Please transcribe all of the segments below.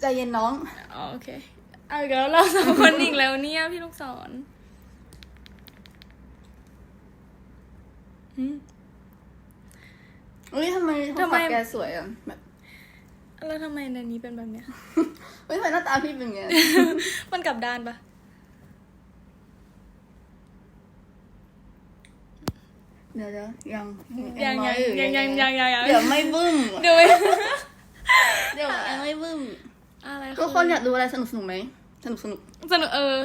ใจเย็นน้อง อ๋อโอเคเอาอีกแล้วเราสองคนอีกแล้วเนี่ยพี่ลูกศรอืมเฮ้ยทำไมทำไมโทรศัพท์แกสวยอะแบบแล้วทำไมในนี้เป็นแบบเนี้ย เฮ้ยทำไมหน้าตาพี่เป็นไง มันกลับด้านปะเดี๋ยวเดี๋ยวยังยังน้ยัองอยู่ยังยังยังยังยังเดี๋ยวไม่บึ้ม เดี๋ยวไม่ เดี๋ยวยังไม่บึ้ม อะไรทุกคนอยากดูอะไรสนุกสนุกไหมสนุกสนุกสนุกเออ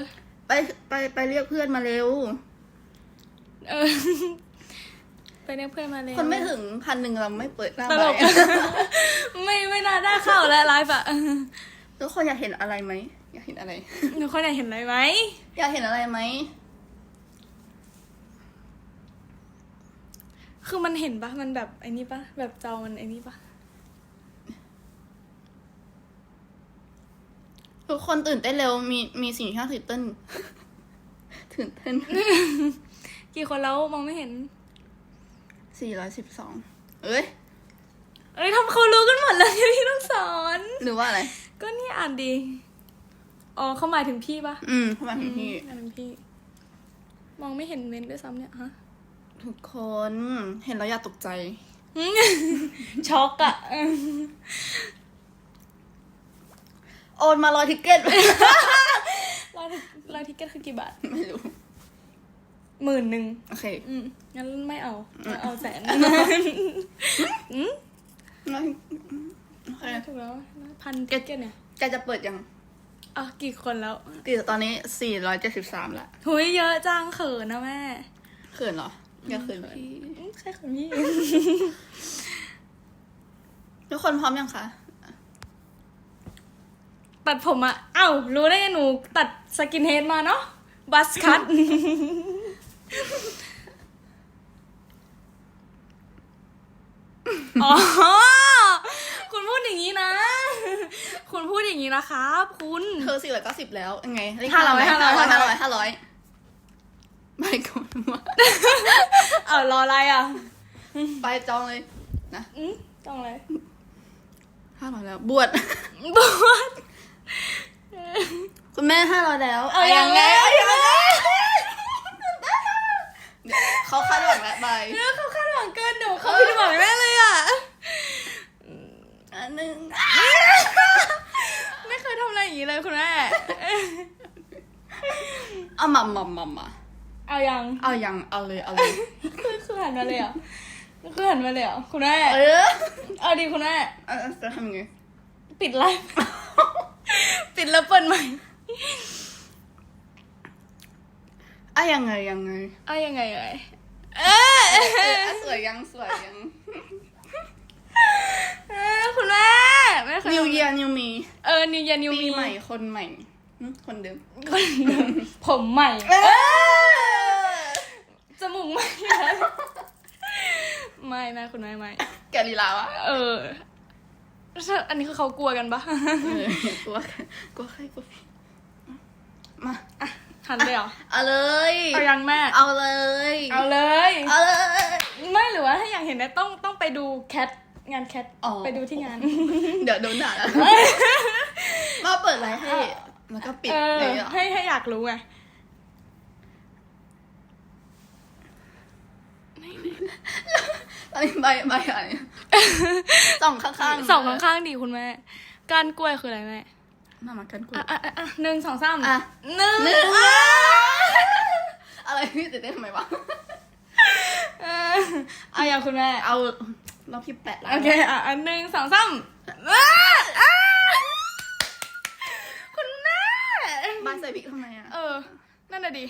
ไปไปไปเรียกเพื่อนมาเร็ว เออ ไปเรียกเพื่อนมาเลยคนไม่ถึงพันหนึ่งเราไม่เปิดหน้าตลไปกไม่ไม่น่าได้เข้าแล้วไลฟ์อะทุกคนอยากเห็นอะไรไหมอยากเห็นอะไรหนูคนอยากเห็นอะไรไหมอยากเห็นอะไรไหมคือมันเห็นปะมันแบบไอ้นี่ปะแบบจอมันไอ้นี่ปะ ทุกคนตื่นเต้นเร็วมีมีสิ่งที่น่าตื่นเต้นตื่นเต้นกี่คนแล้วมองไม่เห็น สี่ร้อยสิบสองเอ้ยเอ้ยทำเขารู้กันหมดเลยพี่ต้องสอน หรือว่าอะไร ก็นี่อ่านดี อ๋อเขาหมายถึงพี่ปะอืมเข้ามาถึงพี่หมายถึงพี่ มองไม่เห็นเมนด้วยซ้ำเนี่ยฮะ ทุกคนเห็นแล้วอย่าตกใจ ช็อกอะ โอนมาร้อยทิกเก็ต ร้อยร้อยทิกเก็ตคือกี่บาทไม่รู้หมื่นหนึ่งโอเค อืมงั้นไม่เอาเอาเอาแสนร้อยโอเคถูกแล้วพันทิกเก็ตเนี่ยแกจะเปิดยังอะกี่คนแล้ว กี่ตอนนี้สี่ร้อยเจ็ดสิบสามละหุยเยอะจังเขินนะแม่เขินเหรออย่าเขินพี่อืมใช่ของพี่ทุกคนพร้อมยังคะ ตัดผมอะเอ้ารู้ได้ไงหนูตัดสกินเฮดมาเนาะบัสคัตอ๋อ คุณพูดอย่างนี้นะ คุณพูดอย่างนี้นะครับ คุณ เธอสี่ร้อยเก้าสิบแล้วยังไงเลขห้าร้อยห้าร้อยห้าห้าร้ร้ออยยห้าร้อยไม่ก่อนว่าเอารออะไรอะ ไปจองเลยนะอืมต้องอะไรห้าร้อยแล้ว บวช บวช คุณแม่ห้าร้อยแล้วเอายังไงเอายังไงเขาคาดหวังแล้วไปเออเขาคาดหวังเกินหนูเขาผิดหวังแน่เลยอะอันหนึ่งไม่เคยทำอะไรอย่างนี้เลยคุณแม่เอามามามามาเอายัง เอายังเอาเลยเอาเลยคือคือหันมาเลยเหรอะคือหันมาเลยเหรอะคุณแม่เออเอาดีคุณแม่เออจะทำยังไงปิดไลฟ์ ปิดแล้วเปิดใหม่อะยังไงยังไงเอายังไงเอ่ยเออเอออะสวยยังสวยยังเออคุณแม่ไม่เคย New Year New Me เออ New Year New ปี Me ใหม่คนใหม่หึคนเดิมคนเดิมผมใหม่ เออจมูกใหม่ ไม่ไม่คุณแม่ไม่แกลีลาวะ เออ อันนี้คือเขากลัวกันปะเออกลัวกลัวใครกลัวพี่มาหันเลยเหรอเอาเลย เอายังแม่ เอาเลย เอาเลย เอาเลย ไม่หรือว่าถ้าอยากเห็นเนี่ยต้องต้องไปดูแคทงานแคทอ๋อไปดูที่งาน เดี๋ยวโดนด่าแล้วมาเปิดไลฟ์ให้แล้วก็ปิดเออเลยเหรอให้ให้อยากรู้ไง ตอนนี้ใบใบอะไรส่องข้างๆสองข้างๆดีคุณแม่ก้านกล้วยคืออะไรแม่มามากันกูอะอะอะอะหนึ่งสองสามอะหนึ่งหนึ่งอะอะไรพี่ตื่นเต้นทำไมวะเอออะอย่างคุณแม่เอาเราพี่แปะร้านโอเคอะอันหนึ่งสองสามอะอะคุณแม่บ้านใส่พริกทำไมอะเออ นั่นน่ะดิ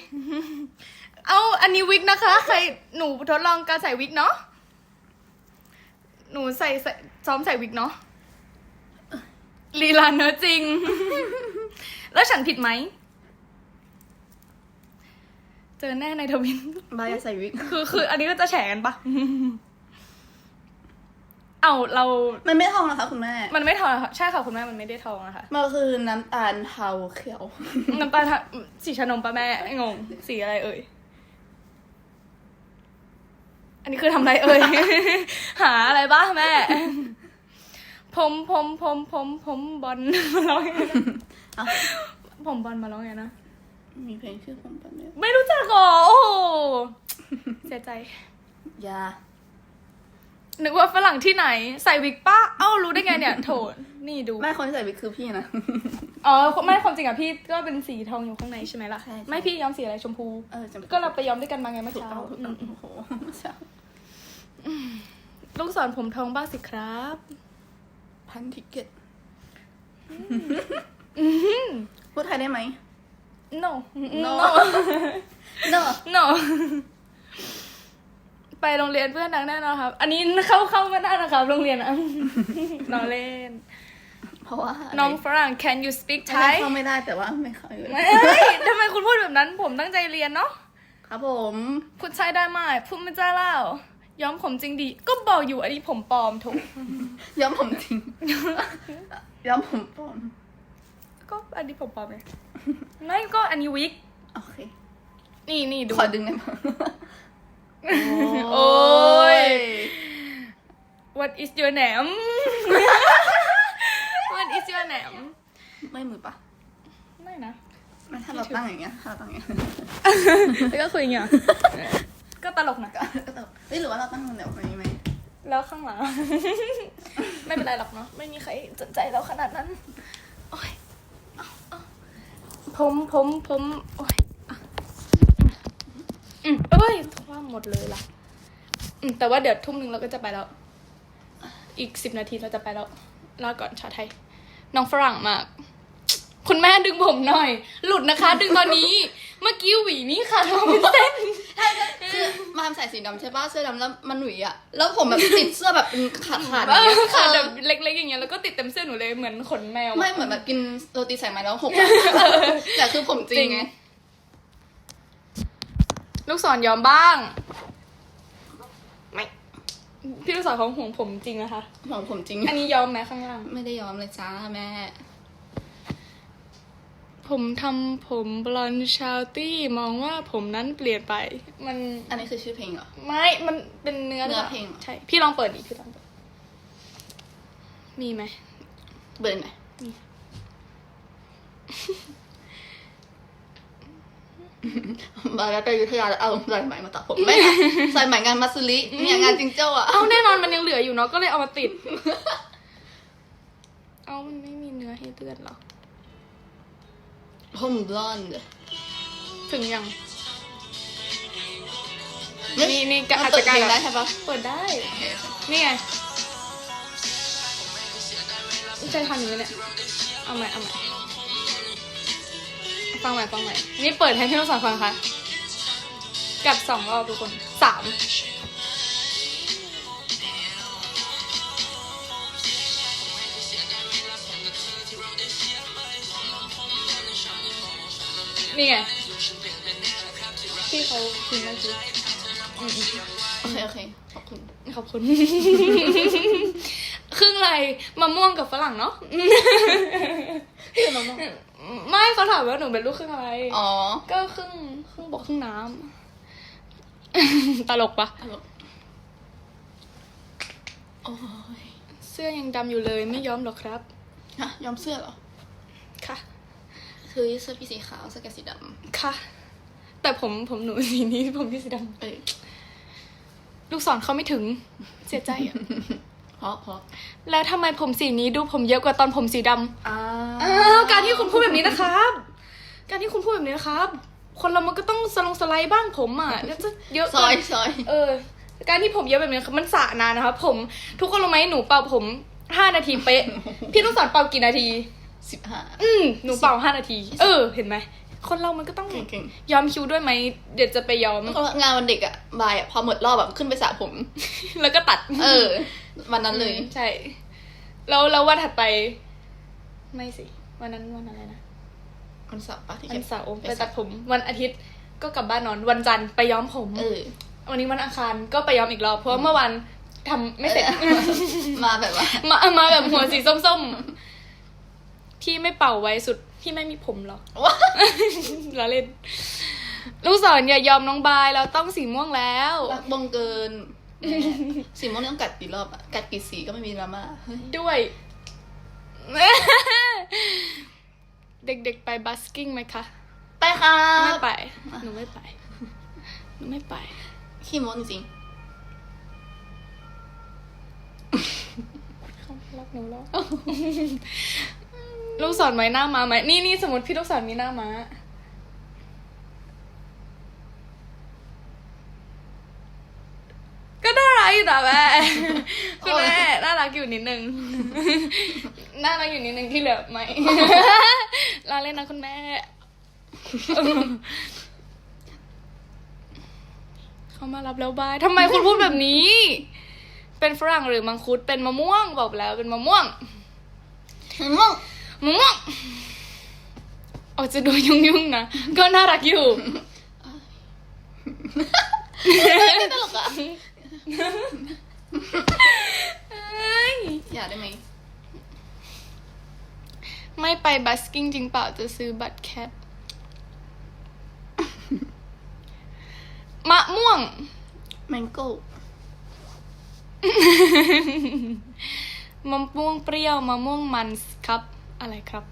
เอาอันนี้วิกนะคะ ใครหนูทดลองการใส่วิกเนาะ หนูใส่ใส่ซ้อมใส่วิกเนาะลีลาเนอะจริง แล้วฉันผิดไหม เจอแน่ในทวินบ้านใส่วิก คือคือ อันนี้ก็จะแฉกันปะเอาเรา มันไม่ทองนะคะคุณแม่ มันไม่ทองค่ะใช่ค่ะคุณแม่มันไม่ได้ทองนะคะ มันคือน้ำตาลเทาเขียว น้ำตาลทะสีชานมปะแม่ งง สีอะไรเอ่ย อันนี้คือทำอะไรเอ่ย หาอะไรบ้างแม่ ผมผมผมผมผมบอลมาร้องไงนะเอ้า ผมบอลมาร้องไงนะ มีเพลงชื่อผมปะเนี่ยไม่รู้จักเหรอโอ้โหเสียใจอยานึกว่าฝรั่งที่ไหน ใส่วิกป้าเอ้ารู้ได้ไงเนี่ยโถนี่ดู ไม่คนที่ใส่วิกคือพี่นะ อ๋อไม่ความจริงอะพี่ก็เป็นสีทองอยู่ข้างในใช่ไหมล่ะ ใช่ใช่ ไม่พี่ย้อมสีอะไรชมพู เออจำก็เราไปย้อมด้วยกันมาไงเมื่อถูกเช้าต้องถูกอืต้องมโอ้โหใช่ ลูกสอนผมทองบ้างสิครับ พันทิเก็ตพูดไทยได้ไหม no No no no no ไปโรงเรียนเพื่อนดังแน่นอนครับ อันนี้เข้าเข้าไม่ได้นะครับ โรงเรียนอะน้องเล่น เพราะว่าน้องฝรั่ง can you speak ใช้ Thai เข้าไม่ได้แต่ว่าไม่เข้าอยู่เอ้ยทำไมคุณพูดแบบนั้นผมตั้งใจเรียนเนาะครับผมพูดใช้ได้ไหมพูดไม่ได้แล้ว ย้อมผมจริงดี ก็บอกอยู่อันนี้ผมปลอมถูก ย้อมผมจริง ย้อมผมปลอม ก็อันนี้ผมปลอมเลยไม่ก็อันนี้วิก โอเค นี่นี่ดู ขอดึงได้ไหมโอ้ย What is your name What is your name ไม่มือปะไม่นะไม่ถ้าเราตั้งอย่างเงี้ยถ้าเราตั้งอย่างเงี้ย แล้วก็คุยอย่างเงี้ย ก็ตลกนะก็ก็ต้องเฮ้ยหรือว่าเราตั้งแบบนี้ไหมแล้วข้างหลัง ไม่เป็นไรหรอกเนาะไม่มีใครสนใจเราขนาดนั้นโอ้ยเอาเอาผมผมผมโอ้ยอะอืมเอ้ยคว่ำหมดเลยล่ะ อืมแต่ว่าเดี๋ยวทุ่มหนึ่งเราก็จะไปแล้ว อีกสิบนาทีเราจะไปแล้วลาก่อนชาไทย น้องฝรั่งมาก คุณแม่ดึงผมหน่อย หลุดนะคะ ดึงตอนนี้ เมื่อกี้หวีนี่ค่ะทำเป็นเส้นคือ มาทำใส่สีดำใช่ป่ะเสื้อดำแล้วมันหนุ่ยอะแล้วผมแบบติดเสื้อแบบเป็นขาดขาดๆเออย่างเงี้อยขาดเอแบอบเล็กๆอย่างเงี้ยแล้วก็ติดเต็มเสื้อหนูเลยเหมือนขนแมวอะไม่เหมือนแบบกินโรตีใส่ไม้แล้วหกอะแต่คือผมจริงไงลูกศรยอมบ้าง ไม่พี่ลูกศรของห่วงผมจริงนะคะผมผมจริง อันนี้ยอมไหมข้างล่าง ไม่ได้ยอมเลยจ้าแม่ ผมทำผมบลอนด์ชาวตี้มองว่าผมนั้นเปลี่ยนไป มันอันนี้คือชื่อเพลงเหรอ ไม่ มันเป็นเนื้อเนื้อหรเพลงเหรอใช่ พี่ลองเปิดดิพี่ลองเปิด มีไหมเบิร์นไหนบาร์ไปอยุธยาแล้วเอาใส่ไหมมาตัดผมไม่ค่ะใส่ไหมงานมัสลิเนี่ยงานจิงเจ้าอะเอาแน่นอนมันยังเหลืออยู่เนาะก็เลยเอามาติด เอามันไม่มีเนื้อให้เลือดเหรอ ผมบลอนด์ถึงยังนี่นี่นี่กะมันอาจเปิจะดกาเพรลงได้ใช่ปะเปิดได้ นี่ไงใช่ทันอยู่ไหมเนี่ย เอาใหม่เอาใหม่ฟังใหม่ฟังใหม่ นี่เปิดให้พี่น้องสองฟังค่ะกลับสองรอบทุกคนสาม นี่ไงที่เขาพิมพ์เมื่อกี้อืมอืมโอเคโอเคขอบคุณขอบคุณ ครึ่งอะไรมะม่วงกับฝรั่งเนาะพี่น้องไม่เขาถามว่าหนูเป็นลูกครึ่งอะไร อ๋อ ก็ครึ่งครึ่งบกครึ่งน้ำตลกปะตลกโอ้ยเสื้อยังดำอยู่เลยไม่ย้อมหรอกครับฮะยอมเสื้อเหรอ ค่ะ คือเสื้อพี่สีขาวเสื้อแกสีดค่ะ แต่ผมผมหนูสีนี้ผมพี่สีดำเออำลูกศรเขาไม่ถึงเสียใจอะเพราะเพราะแล้วทำไมผมสีนี้ดูผมเยอะกว่าตอนผมสีดำอ่าอ้าวการที่คุณพูดแบบนี้นะครับ การที่คุณพูดแบบนี้นะครับ คนเรามันก็ต้องสลงสไลด์บ้างผมอะเดี๋ยวจะเยอะซอยเกินซอยเออ การที่ผมเยอะแบบนี้ครับมันสระนานนะครับผม ทุกคนรู้ไหมหนูเป่าผมห้านาทีเป๊ะพี่ต้องสอนเป่ากี่นาที สิบห้าอืมหนูเป่าห้านาที เออ เห็นไหม คนเรามันก็ต้องเก่งยอมคิวด้วยไหม เดี๋ยวจะไปยอมๆเพราะว่างานวันเด็กอะบายอะพอหมดรอบแบบขึ้นไปสระผม แล้วก็ตัด เออ วันนั้นเลย ใช่ แล้วแล้ววันถัดไป ไม่สิ วันนั้นวันอะไรนะ วันเสาร์ปะที่วัเก็นบเสาร์ไปตัดผม วันอาทิตย์ก็กลับบ้านนอน วันจันทร์ไปย้อมผม เออ วันนี้วันอังคารก็ไปย้อมอีกรอบ เพราะว่าเมื่อวานทำไม่เสร็จ มาแบบว่า มามาแบบหัวสีส้มๆ พี่ไม่เป่าไว้สุดพี่ไม่มีผมหรอกว้าเราเล่น ลูกศรอย่ายอมน้องบายเราต้องสีม่วงแล้ว รักบงเกิน สีม่วงนี่ต้องกัดกี่รอบอะกัดกี่สีก็ไม่มีดราม่าเฮ้ยด้วย เด็กๆไปบัสกิ้งไหมคะ ไปค่ะไม่ไป หนูไม่ไป หนูไม่ไป ขี้โม้จริงเขารักหนูแล้ว ลูกศรไหมหน้ามาไหมนี่นี่สมมติพี่ลูกศรมีหน้าม้าก็น่ารักอยู่นะแม่คุณแม่น่ารักอยู่นิดนึง น่ารักอยู่นิดนึงที่เหลือไม่ลาเล่นนะคุณแม่ เขามารับแล้วบายทำไมคุณพูดแบบนี้ เป็นฝรั่งหรือมังคุดเป็นมะม่วงบอกแล้วเป็นมะม่วงๆเห็นมั้ง มะม่วงออกจะดูยุ่งยุ่งๆนะ ก็น่ารักอยู่ ไม่ตลกอะเอ้ย อยากได้ไหมไม่ไปบัสกิ้งจริงเปล่าจะซื้อบัตรแคท มะม่วง แมงโก้มะม่วงเปรี้ยวมะม่วงมันครับ อะไรครับ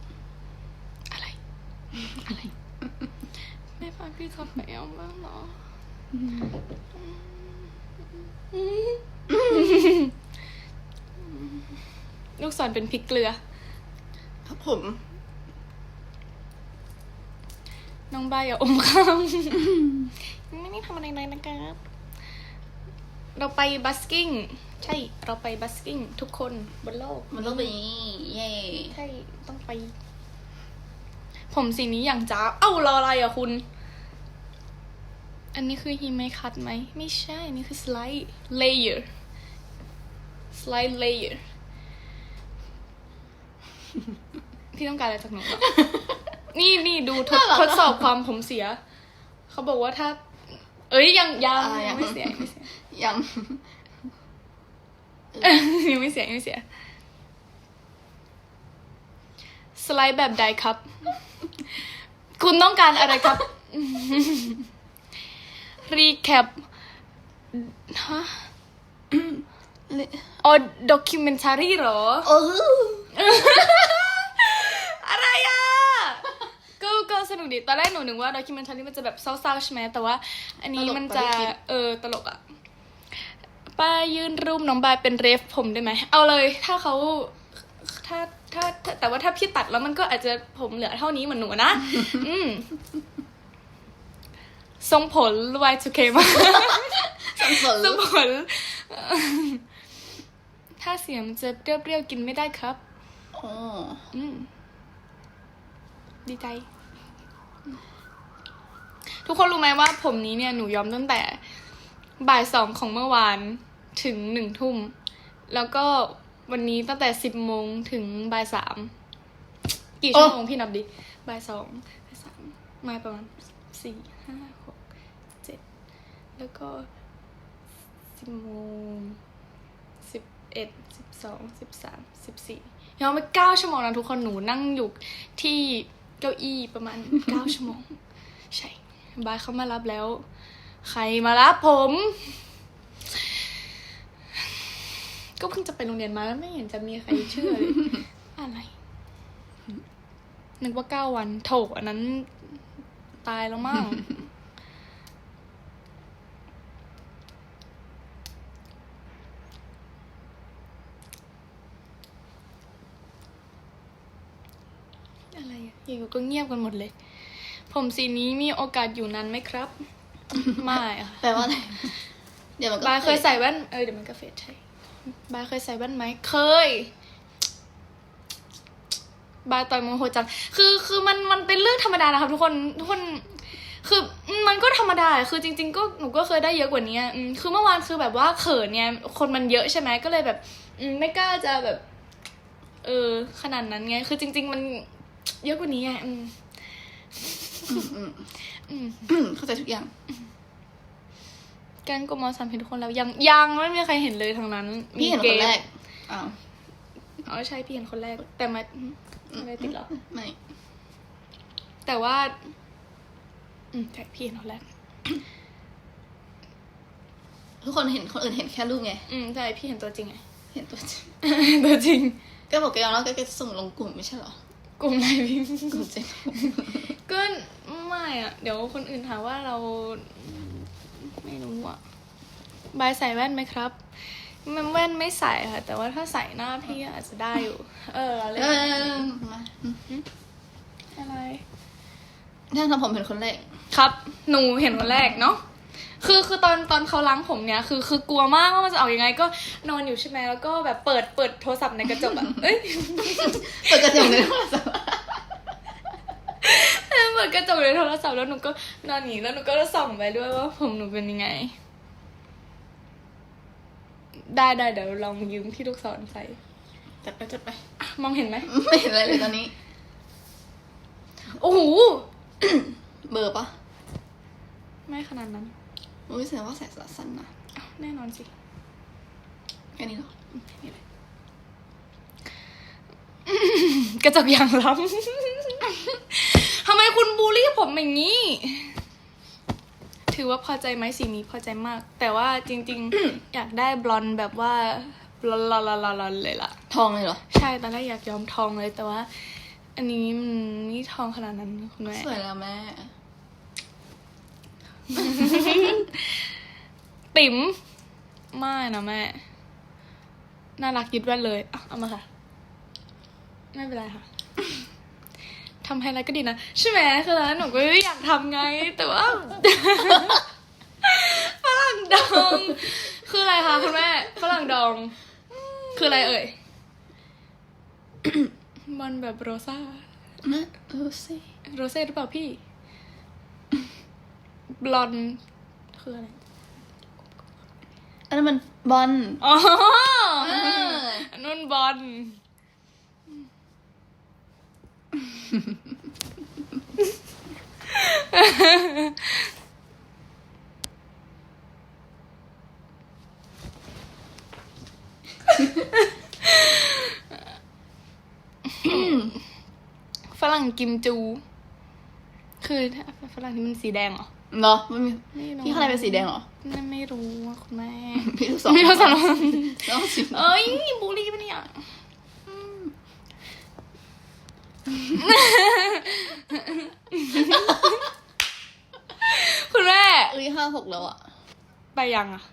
อะไร อะไร ไม่ฟังพี่ขับไปเอาบ้างเหรอลูกศรเป็นพริกเกลือครับผม น้องใบอย่าอมข้ามไม่ได้ทำอะไรเลยนะครับ เราไปบัสกิ้ง ใช่เราไปบัสกิ้งทุกคนบนโลกมันต้องเป็นอย่างนี้เย่ใช่ต้องไป ผมสีนี้อย่างจ้าเอ้ารออะไรอะคุณ อันนี้คือฮีไม่คัดไหม ไม่ใช่อันนี้คือ slide layer slide layer พี่ต้องการอะไรจากหนูอะนี่นี่ดูทดทดสอบความผมเสีย เขาบอกว่าถ้า เอ้ยยังยังอ่ายัยังงไม่เสียยังไม่เสีย ยังยังไม่เสียยังไม่เสีย สไลด์แบบใดครับ คุณต้องการอะไรครับ รีแคปฮะอ๋อด็อกิเมนทารีเหรอเอออะไรอะ ก็ก็สนุกดี ตอนแรกหนูนึกว่าด็อกิเมนทารีมันจะแบบเศร้าๆใช่ไหมแต่ว่า อันนี้มันจะ เออ ตลกอะ ป้ายื่นรูปน้องบายเป็นเรฟผมได้ไหม เอาเลยถ้าเขาถ้าถ้าถ้าแต่ว่าถ้าพี่ตัดแล้วมันก็อาจจะผมเหลือเท่านี้เหมือนหนูนะ อืมทรงผล Y2K มากสังสนทรงผล ถ้าเสียงมันจะเปรี้ยวๆกินไม่ได้ครับอ๋ออืม ดีใจ ทุกคนรู้ไหมว่าผมนี้เนี่ยหนูย้อมตั้งแต่ บ่ายสองของเมื่อวานถึงหนึ่งทุ่ม แล้วก็วันนี้ตั้งแต่สิบโมงถึงบ่ายสามกี่ชั่วโมงพี่นับดิบ่ายสองบ่ายสามมาประมาณสี่ห้าหกเจ็ดแล้วก็สิบโมงสิบเอ็ดสิบสองสิบสามสิบสี่ย้อนไปเก้าชั่วโมงนะทุกคนหนูนั่งอยู่ที่เก้าอี้ประมาณเก้าชั่วโมง ใช่บายเขามารับแล้ว ใครมารับผม ก็เพิ่งจะไปโรงเรียนมาแล้วไม่เห็นจะมีใครเชื่อเลยอะไร นึกว่าเก้าวันโถอันนั้น ตายแล้วมั่งอะไรอะอยู่ๆก็เงียบกันหมดเลย ผมสีนี้มีโอกาสอยู่นานไหมครับ ไม่อะค่ะแปลว่าอะไร เดี๋ยวมันก็บายเคยใส่แว่น เออเดี๋ยวมันก็เฟดใช่ บายเคยใส่แว่นไหม เคย บายต่อยโมโหจัง คือคือมันมันเป็นเรื่องธรรมดานะครับทุกคนทุกคน คือมันก็ธรรมดา คือจริง ๆ ก็หนูก็เคยได้เยอะกว่านี้อืมคือเมื่อวานคือแบบว่าเขินเนี่ย คนมันเยอะใช่ไหมก็เลยแบบอืมไม่กล้าจะแบบ เออ ขนาดนั้นไง คือจริง ๆ มันเยอะกว่านี้ไงอืมอืมอืมอืมอืมเข้าใจทุกอย่าง แกงก็มอสามเห็นทุกคนแล้วยังยังไม่มีใครเห็นเลยทางนั้นพี่เห็นมีคนแรกมอ้าวอ๋อใช่พี่เห็นคนแรก แต่มาไม่ได้ติดหรอไม่แต่ว่า อืมใช่พี่เห็นคนแรกทุกคนเห็นคนอื่นเห็นแค่รูปไง อืมใช่พี่เห็นตัวจริงไง เห็นตัวจริงตัวจริง ก็บอกแกยอมแล้วแกจะส่งลงกลุ่มไม่ใช่เหรอ กลุ่มไหนพี่กลุ่มเจ๊ก็ไม่อะเดี๋ยวคนอื่นถามว่าเรา ไม่รู้อะบายใส่แว่นไหมครับ มันแว่นไม่ใส่ค่ะ แต่ว่าถ้าใส่หน้าพี่อาจจะได้อยู่ เออเราเล่เอนอมาอะไรนั่งทำผมเป็นคนแรก ครับ หนูเห็นวันแรกเนาะ คือคือตอนตอนเขาล้างผมเนี่ย คือคือกลัวมากว่ามันจะออกยังไง ก็นอนอยู่ใช่ไหมแล้วก็แบบเปิดเปิดโทรศัพท์ในกระจกอะเอ้ย เปิดกระจกในโทรศัพท์เปิ ดกระจกในโทรศัพท์แล้วหนูก็นอนหนีแล้วหนูก็จะส่องไปด้วยว่าผมหนูเป็นยังไง ได้ได้เดี๋ยวลองยืมที่ลูกศรใส่จัดไปจัดไปอะมองเห็นไหมไม่เห็นอะไรเลยตอนนี้ โอ้โห เบอร์ปะไม่ขนาดนั้นอุ้ยแสดงว่าใส่ขาสั้นนะอ้าวแน่นอนสิแค่นี้เหรอนี่เลยกระจกอย่างล้ำทำไมคุณบูลลี่ผมอย่างนี้ ถือว่าพอใจไหมสีนี้พอใจมาก แต่ว่าจริง ๆ อยากได้บลอนด์แบบว่าบลอนลอนลอนลอนเลยล่ะ ทองเลยเหรอ ใช่ตอนแรกอยากยอมทองเลยแต่ว่า อันนี้มันนี่ทองขนาดนั้นคุณแม่สวยแล้วแม่ ติ๋มไม่นะแม่ น่ารักยึดแว่นเลยอะเอามาค่ะ ไม่เป็นไรค่ะ ทำไฮไลท์ก็ดีนะใช่ไหมคือแล้วหนูก็อยากทำไงแต่ว่าฝรั่งดอง คืออะไรคะคุณแม่ฝรั่งดอง คืออะไรเอ่ยมันแบบโรซ่านะดูสิโรเซ่หรือเปล่าพี่บลอนด์คืออะไรอันนั้นมันบอลอ๋อเอออันนุ่นบอล ฝรั่งกิมจู คือฝรั่งที่มันสีแดงเหรอเนาะไม่มีไม่รู้พี่ข้างในเป็นสีแดงเหรอไม่ไม่รู้อะคุณแม่พี่ลูกสองไม่รู้สารน้องสิเอ้ยบูลลี่ปะเนี่ย คุณแม่เอ้ยห้าหกแล้วอะไปยังอะ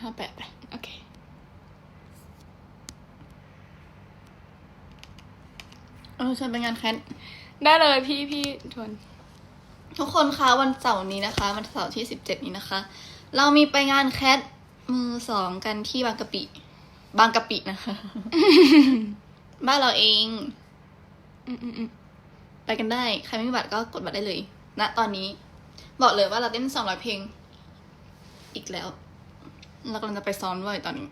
ห้าแปดไป โอเค เออชวนไปงานแคทได้เลยพี่พี่ทวน ทุกคนคะวันเสาร์นี้นะคะ วันเสาร์ที่สิบเจ็ดนี้นะคะ เรามีไปงานแคทมือสองกันที่บางกะปิ บางกะปินะคะ บ้านเราเอง อืมอืมอืมไปกันได้ ใครไม่มีบัตรก็กดบัตรได้เลยณตอนนี้ บอกเลยว่าเราเต้นสองร้อยเพลง อีกแล้ว เรากำลังจะไปซ้อมด้วยตอนนี้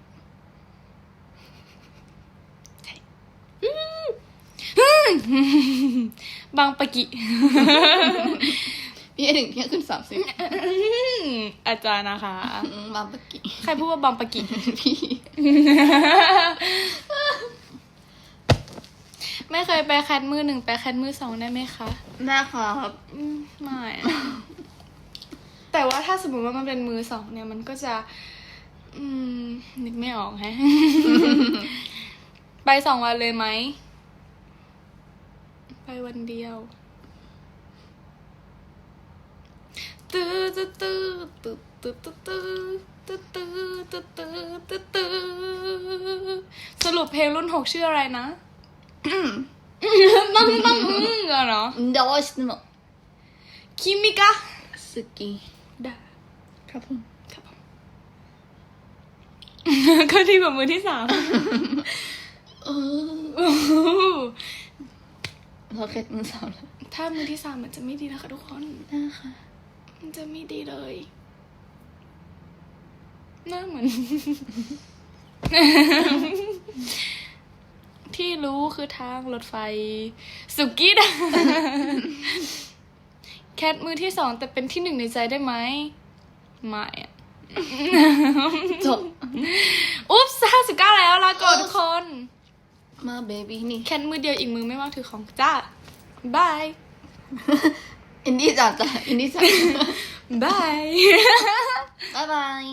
บางปะกิ พี่ให้ถึงเที่ยงคืนสามสิบอาจารย์นะคะ บางปะกิ ใครพูดว่าบางปะกิ พี่ ไม่เคยไปแคทมือหนึ่งไปแคทมือสองได้ไหมคะ ได้ครับอืมไม่ แต่ว่าถ้าสมมติว่ามันเป็นมือสองเนี่ยมันก็จะ อืม นึกไม่ออกแฮะ ไปสองวันเลยไหม ไปวันเดียว ตื้อตื้อตื้อตื้อตื้อตื้อตื้อตื้อตื้อตื้อตื้อตื้อสรุปเพลงรุ่นหกชื่ออะไรนะต้องต้องอือกันเนาะดอชโนคิมิกะสกี ได้ครับผมครับผมก็ดีกว่ามือที่สามเออเราแค่มือสาวแล้วถ้ามือที่สามมันจะไม่ดีนะคะทุกคนนะคะมันจะไม่ดีเลยหน้าเหมือน ที่รู้คือทางรถไฟ สุกี้ดา แคทมือที่สองแต่เป็นที่หนึ่งในใจได้ไหมไม่อะจบอุ๊บห้าสิบเก้าแล้วลาก่อนทุกคน มาเบบี้นี่ แค่มือเดียวอีกมือไม่ว่างถือของจ้าบายอินดี้จัดจ้ะอินดี้จัดบายบ๊ายบาย